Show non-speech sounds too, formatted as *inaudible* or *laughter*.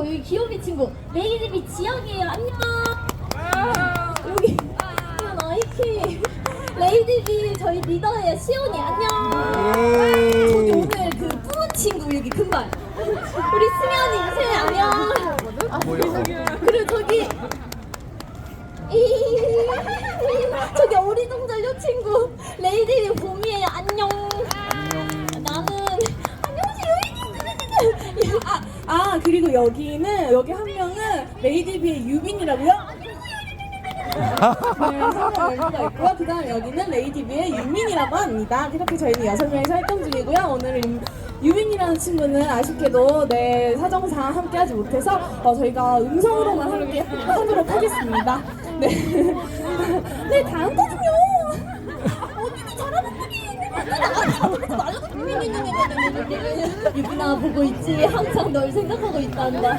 친구 여기 귀요미 친구. 레이디비 지영이에요. 안녕. 여기 이거 나이키. 레이디비 저희 리더예요. 시온이 안녕. 저기 오늘 그 뿌은 친구 여기 금발. 우리 승현이 승현이 안녕. 그리고 저기 이 저기 오리동절요 친구. 레이디비 봄이에요. 안녕. 나는 안녕하세요. 아, 아 그리고 여기는 여기 한 명은 레이디비의 유빈이라고요? 네, 있고요. 그 다음 여기는 레이디비의 유민이라고 합니다. 이렇게 저희는 여섯 명이서 활동 중이고요. 오늘은 유빈이라는 친구는 아쉽게도 네 사정상 함께하지 못해서 어, 저희가 음성으로만 함께 하도록 하겠습니다. 네, *laughs* 네 다음 거는요. 언니도 잘하는 분이 유빈아 보고 있지? 항상 널 생각하고 있단다